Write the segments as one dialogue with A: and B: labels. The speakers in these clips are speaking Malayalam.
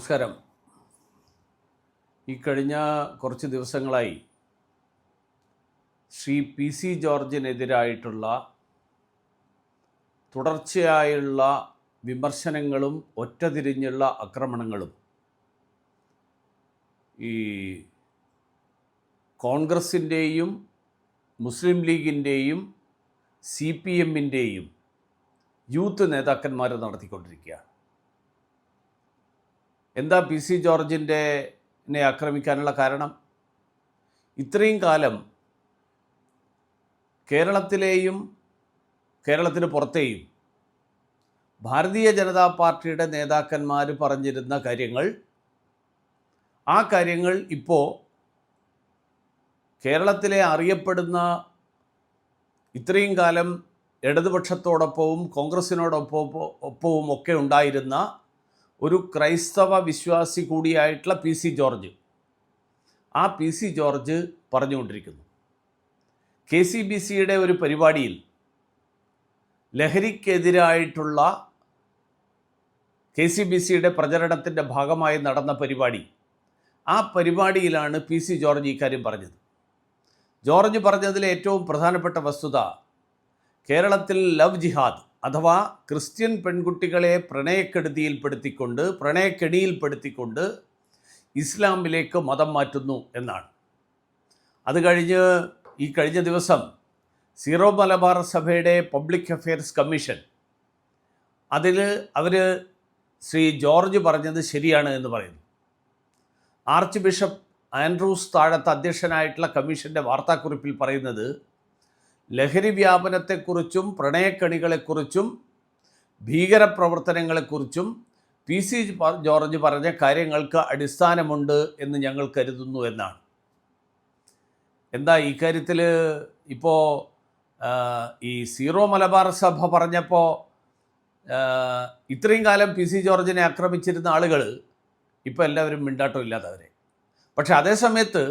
A: നമസ്കാരം. ഈ കഴിഞ്ഞ കുറച്ച് ദിവസങ്ങളായി ശ്രീ പി സി ജോർജിനെതിരായിട്ടുള്ള തുടർച്ചയായുള്ള വിമർശനങ്ങളും ഒറ്റതിരിഞ്ഞുള്ള ആക്രമണങ്ങളും ഈ കോൺഗ്രസിന്റെയും മുസ്ലിം ലീഗിന്റെയും സി പി എമ്മിന്റെയും യൂത്ത് നേതാക്കന്മാർ നടത്തിക്കൊണ്ടിരിക്കുകയാണ്. എന്താ പി സി ജോർജിന്റെ ആക്രമിക്കാനുള്ള കാരണം? ഇത്രയും കാലം കേരളത്തിലെയും കേരളത്തിന് പുറത്തെയും ഭാരതീയ ജനതാ പാർട്ടിയുടെ നേതാക്കന്മാർ പറഞ്ഞിരുന്ന കാര്യങ്ങൾ ആ കാര്യങ്ങൾ ഇപ്പോൾ കേരളത്തിലെ അറിയപ്പെടുന്ന ഇത്രയും കാലം ഇടതുപക്ഷത്തോടൊപ്പവും കോൺഗ്രസിനോടൊപ്പം ഒപ്പവും ഒക്കെ ഉണ്ടായിരുന്ന ഒരു ക്രൈസ്തവ വിശ്വാസി കൂടിയായിട്ടുള്ള പി സി ജോർജ്. ആ പി സി ജോർജ് പറഞ്ഞുകൊണ്ടിരിക്കുന്നു. കെ സി ബി സിയുടെ ഒരു പരിപാടിയിൽ ലഹരിക്കെതിരായിട്ടുള്ള കെ സി ബി സിയുടെ പ്രചരണത്തിന്റെ ഭാഗമായി നടന്ന പരിപാടി. ആ പരിപാടിയിലാണ് പി സി ജോർജ് ഇക്കാര്യം പറഞ്ഞത്. ജോർജ് പറഞ്ഞതിലെ ഏറ്റവും പ്രധാനപ്പെട്ട വസ്തുത കേരളത്തിൽ ലവ് ജിഹാദ്. അഥവാ ക്രിസ്ത്യൻ പെൺകുട്ടികളെ പ്രണയക്കെടുതിയിൽപ്പെടുത്തിക്കൊണ്ട് പ്രണയക്കെണിയിൽപ്പെടുത്തിക്കൊണ്ട് ഇസ്ലാമിലേക്ക് മതം മാറ്റുന്നു എന്നാണ്. അത് കഴിഞ്ഞ് ഈ കഴിഞ്ഞ ദിവസം സീറോ മലബാർ സഭയുടെ പബ്ലിക് അഫെയർസ് കമ്മീഷൻ അതിൽ അവർ ശ്രീ ജോർജ് പറഞ്ഞത് ശരിയാണ് എന്ന് പറയുന്നു. ആർച്ച് ബിഷപ്പ് ആൻഡ്രൂസ് താഴത്ത് അധ്യക്ഷനായിട്ടുള്ള കമ്മീഷന്റെ വാർത്താക്കുറിപ്പിൽ പറയുന്നത് ലഹരി വ്യാപനത്തെക്കുറിച്ചും പ്രണയക്കണികളെക്കുറിച്ചും ഭീകരപ്രവർത്തനങ്ങളെക്കുറിച്ചും പി സി ജോർജ് പറഞ്ഞ കാര്യങ്ങൾക്ക് അടിസ്ഥാനമുണ്ട് എന്ന് ഞങ്ങൾ കരുതുന്നു എന്നാണ്. എന്താ ഈ കാര്യത്തിൽ ഇപ്പോൾ ഈ സീറോ മലബാർ സഭ പറഞ്ഞപ്പോൾ ഇത്രയും കാലം പി സി ജോർജിനെ ആക്രമിച്ചിരുന്ന ആളുകൾ ഇപ്പോൾ എല്ലാവരും മിണ്ടാട്ടം ഇല്ലാത്തവരെ പക്ഷെ അതേ സമയത്ത്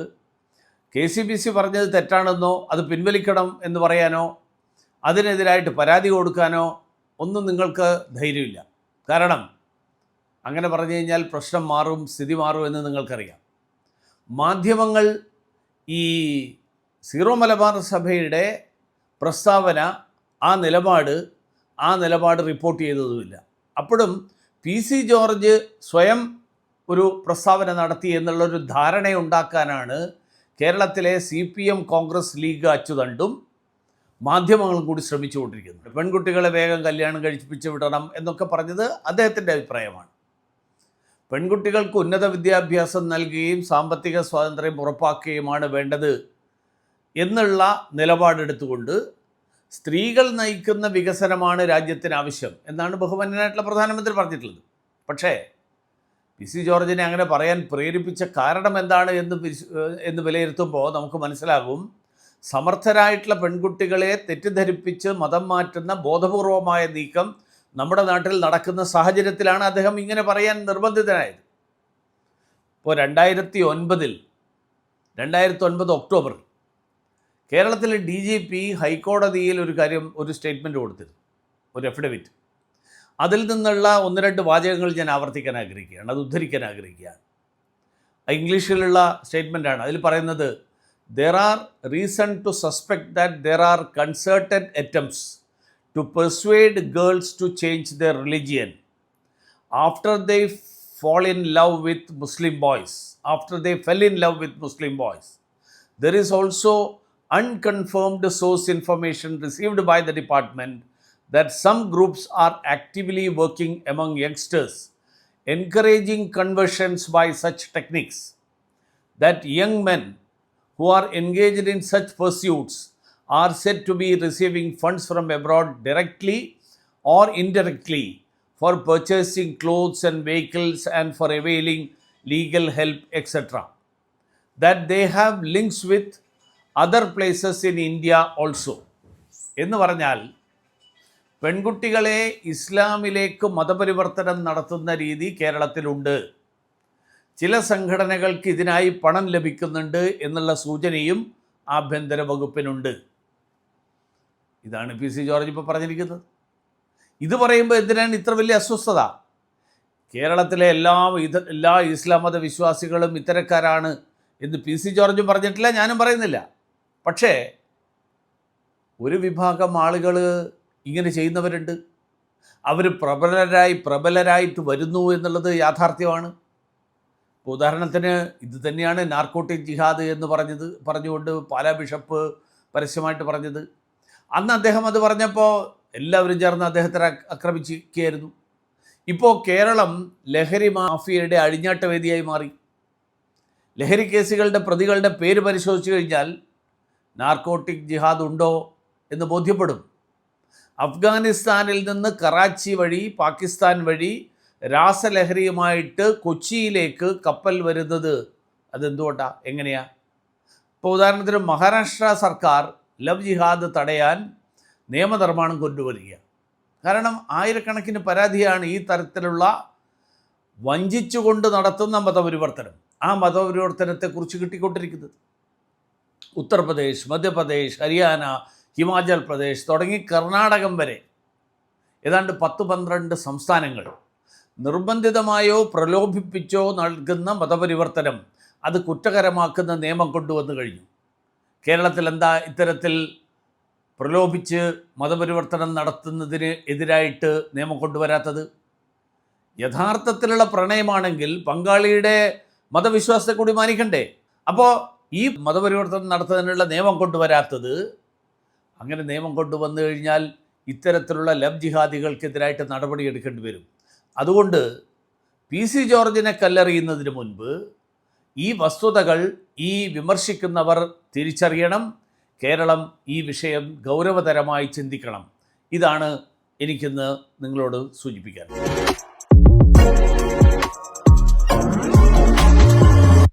A: കെ സി ബി സി പറഞ്ഞത് തെറ്റാണെന്നോ അത് പിൻവലിക്കണം എന്ന് പറയാനോ അതിനെതിരായിട്ട് പരാതി കൊടുക്കാനോ ഒന്നും നിങ്ങൾക്ക് ധൈര്യമില്ല. കാരണം അങ്ങനെ പറഞ്ഞു കഴിഞ്ഞാൽ പ്രശ്നം മാറും സ്ഥിതി മാറും എന്ന് നിങ്ങൾക്കറിയാം. മാധ്യമങ്ങൾ ഈ സീറോ മലബാർ സഭയുടെ പ്രസ്താവന ആ നിലപാട് ആ നിലപാട് റിപ്പോർട്ട് ചെയ്തതുമില്ല. അപ്പോഴും പി സി ജോർജ് സ്വയം ഒരു പ്രസ്താവന നടത്തി എന്നുള്ളൊരു ധാരണയുണ്ടാക്കാനാണ് കേരളത്തിലെ C P M Congress League അച്ചുതണ്ടും മാധ്യമങ്ങളും കൂടി ശ്രമിച്ചുകൊണ്ടിരിക്കുന്നു. പെൺകുട്ടികളെ വേഗം കല്യാണം കഴിപ്പിച്ച് വിടണം എന്നൊക്കെ പറഞ്ഞത് അദ്ദേഹത്തിന്റെ അഭിപ്രായമാണ്. പെൺകുട്ടികൾക്ക് ഉന്നത വിദ്യാഭ്യാസം നൽകുകയും സാമ്പത്തിക സ്വാതന്ത്ര്യം ഉറപ്പാക്കുകയുമാണ് വേണ്ടത് എന്നുള്ള നിലപാടെടുത്തുകൊണ്ട് സ്ത്രീകൾ നയിക്കുന്ന വികസനമാണ് രാജ്യത്തിന് ആവശ്യം എന്നാണ് ബഹുമാന്യനായിട്ടുള്ള പ്രധാനമന്ത്രി പറഞ്ഞിട്ടുള്ളത്. പക്ഷേ പി സി ജോർജിനെ അങ്ങനെ പറയാൻ പ്രേരിപ്പിച്ച കാരണം എന്താണ് എന്ന് എന്ന് വിലയിരുത്തുമ്പോൾ നമുക്ക് മനസ്സിലാകും. സമർത്ഥരായിട്ടുള്ള പെൺകുട്ടികളെ തെറ്റിദ്ധരിപ്പിച്ച് മതം മാറ്റുന്ന ബോധപൂർവമായ നീക്കം നമ്മുടെ നാട്ടിൽ നടക്കുന്ന സാഹചര്യത്തിലാണ് അദ്ദേഹം ഇങ്ങനെ പറയാൻ നിർബന്ധിതനായത്. ഇപ്പോൾ രണ്ടായിരത്തി ഒൻപതിൽ രണ്ടായിരത്തി ഒൻപത് ഒക്ടോബറിൽ കേരളത്തിലെ ഡി ജി പി ഹൈക്കോടതിയിൽ ഒരു കാര്യം ഒരു സ്റ്റേറ്റ്മെന്റ് കൊടുത്തിരുന്നു. ഒരു എഫിഡവിറ്റ് അതിൽ നിന്നുള്ള ഒന്ന് രണ്ട് വാചകങ്ങൾ ഞാൻ ആവർത്തിക്കാൻ ആഗ്രഹിക്കുകയാണ്. അത് ഉദ്ധരിക്കാൻ ആഗ്രഹിക്കുകയാണ്. ഇംഗ്ലീഷിലുള്ള സ്റ്റേറ്റ്മെന്റാണ് അതിൽ പറയുന്നത് there are reason to suspect that there are concerted attempts to persuade girls to change their religion after they fall in love with Muslim boys, after they fell in love with Muslim boys. There is also unconfirmed source information received by the department that some groups are actively working among youngsters, encouraging conversions by such techniques. That young men who are engaged in such pursuits are said to be receiving funds from abroad directly or indirectly for purchasing clothes and vehicles and for availing legal help, etc. That they have links with other places in India also. എന്ന് പറഞ്ഞാൽ പെൺകുട്ടികളെ ഇസ്ലാമിലേക്ക് മതപരിവർത്തനം നടത്തുന്ന രീതി കേരളത്തിലുണ്ട്. ചില സംഘടനകൾക്ക് ഇതിനായി പണം ലഭിക്കുന്നുണ്ട് എന്നുള്ള സൂചനയും ആഭ്യന്തര വകുപ്പിനുണ്ട്. ഇതാണ് പി സി ജോർജ് ഇപ്പോൾ പറഞ്ഞിരിക്കുന്നത്. ഇത് പറയുമ്പോൾ എന്തിനാണ് ഇത്ര വലിയ അസ്വസ്ഥത? കേരളത്തിലെ എല്ലാ ഇത് എല്ലാ ഇസ്ലാം മത വിശ്വാസികളും ഇത്തരക്കാരാണ് എന്ന് പി സി ജോർജും പറഞ്ഞിട്ടില്ല ഞാനും പറയുന്നില്ല. പക്ഷേ ഒരു വിഭാഗം ആളുകൾ ഇങ്ങനെ ചെയ്യുന്നവരുണ്ട്. അവർ പ്രബലരായി പ്രബലരായിട്ട് വരുന്നു എന്നുള്ളത് യാഥാർത്ഥ്യമാണ്. ഇപ്പോൾ ഉദാഹരണത്തിന് ഇത് തന്നെയാണ് നാർക്കോട്ടിക് ജിഹാദ് എന്ന് പറഞ്ഞത് പറഞ്ഞുകൊണ്ട് പാലാ ബിഷപ്പ് പരസ്യമായിട്ട് പറഞ്ഞത്. അന്ന് അദ്ദേഹം അത് പറഞ്ഞപ്പോൾ എല്ലാവരും ചേർന്ന് അദ്ദേഹത്തെ ആക്- ആക്രമിച്ചിരിക്കുകയായിരുന്നു. ഇപ്പോൾ കേരളം ലഹരി മാഫിയയുടെ അഴിഞ്ഞാട്ട വേദിയായി മാറി. ലഹരി കേസുകളുടെ പ്രതികളുടെ പേര് പരിശോധിച്ചു കഴിഞ്ഞാൽ നാർക്കോട്ടിക് ജിഹാദ് ഉണ്ടോ എന്ന് ബോധ്യപ്പെടും. അഫ്ഗാനിസ്ഥാനിൽ നിന്ന് കറാച്ചി വഴി പാകിസ്ഥാൻ വഴി രാസലഹരിയുമായിട്ട് കൊച്ചിയിലേക്ക് കപ്പൽ വരുന്നത്. അതെന്തുകൊണ്ടാണ് എങ്ങനെയാ? ഇപ്പോൾ ഉദാഹരണത്തിന് മഹാരാഷ്ട്ര സർക്കാർ ലവ് ജിഹാദ് തടയാൻ നിയമനിർമ്മാണം കൊണ്ടുവരിക. കാരണം ആയിരക്കണക്കിന് പരാതിയാണ് ഈ തരത്തിലുള്ള വഞ്ചിച്ചുകൊണ്ട് നടത്തുന്ന മതപരിവർത്തനം. ആ മതപരിവർത്തനത്തെക്കുറിച്ച് കിട്ടിക്കൊണ്ടിരിക്കുന്നത്. ഉത്തർപ്രദേശ് മധ്യപ്രദേശ് ഹരിയാന ഹിമാചൽ പ്രദേശ് തുടങ്ങി കർണാടകം വരെ. ഏതാണ്ട് പത്ത് പന്ത്രണ്ട് സംസ്ഥാനങ്ങൾ നിർബന്ധിതമായോ പ്രലോഭിപ്പിച്ചോ നൽകുന്ന മതപരിവർത്തനം അത് കുറ്റകരമാക്കുന്ന നിയമം കൊണ്ടുവന്നു കഴിഞ്ഞു. കേരളത്തിൽ എന്താ ഇത്തരത്തിൽ പ്രലോഭിച്ച് മതപരിവർത്തനം നടത്തുന്നതിന് എതിരായിട്ട് നിയമം കൊണ്ടുവരാത്തത്? യഥാർത്ഥത്തിലുള്ള പ്രണയമാണെങ്കിൽ പങ്കാളിയുടെ മതവിശ്വാസത്തെ കൂടി മാനിക്കണ്ടേ? അപ്പോൾ ഈ മതപരിവർത്തനം നടത്തുന്നതിനുള്ള നിയമം കൊണ്ടുവരാത്തത് അങ്ങനെ നിയമം കൊണ്ടുവന്നു കഴിഞ്ഞാൽ ഇത്തരത്തിലുള്ള ലബ് ജിഹാദികൾക്കെതിരായിട്ട് നടപടി എടുക്കേണ്ടി വരും. അതുകൊണ്ട് പി സി ജോർജിനെ കല്ലെറിയുന്നതിന് മുൻപ് ഈ വസ്തുതകൾ ഈ വിമർശിക്കുന്നവർ തിരിച്ചറിയണം. കേരളം ഈ വിഷയം ഗൗരവതരമായി ചിന്തിക്കണം. ഇതാണ് എനിക്കിന്ന് നിങ്ങളോട് സൂചിപ്പിക്കാൻ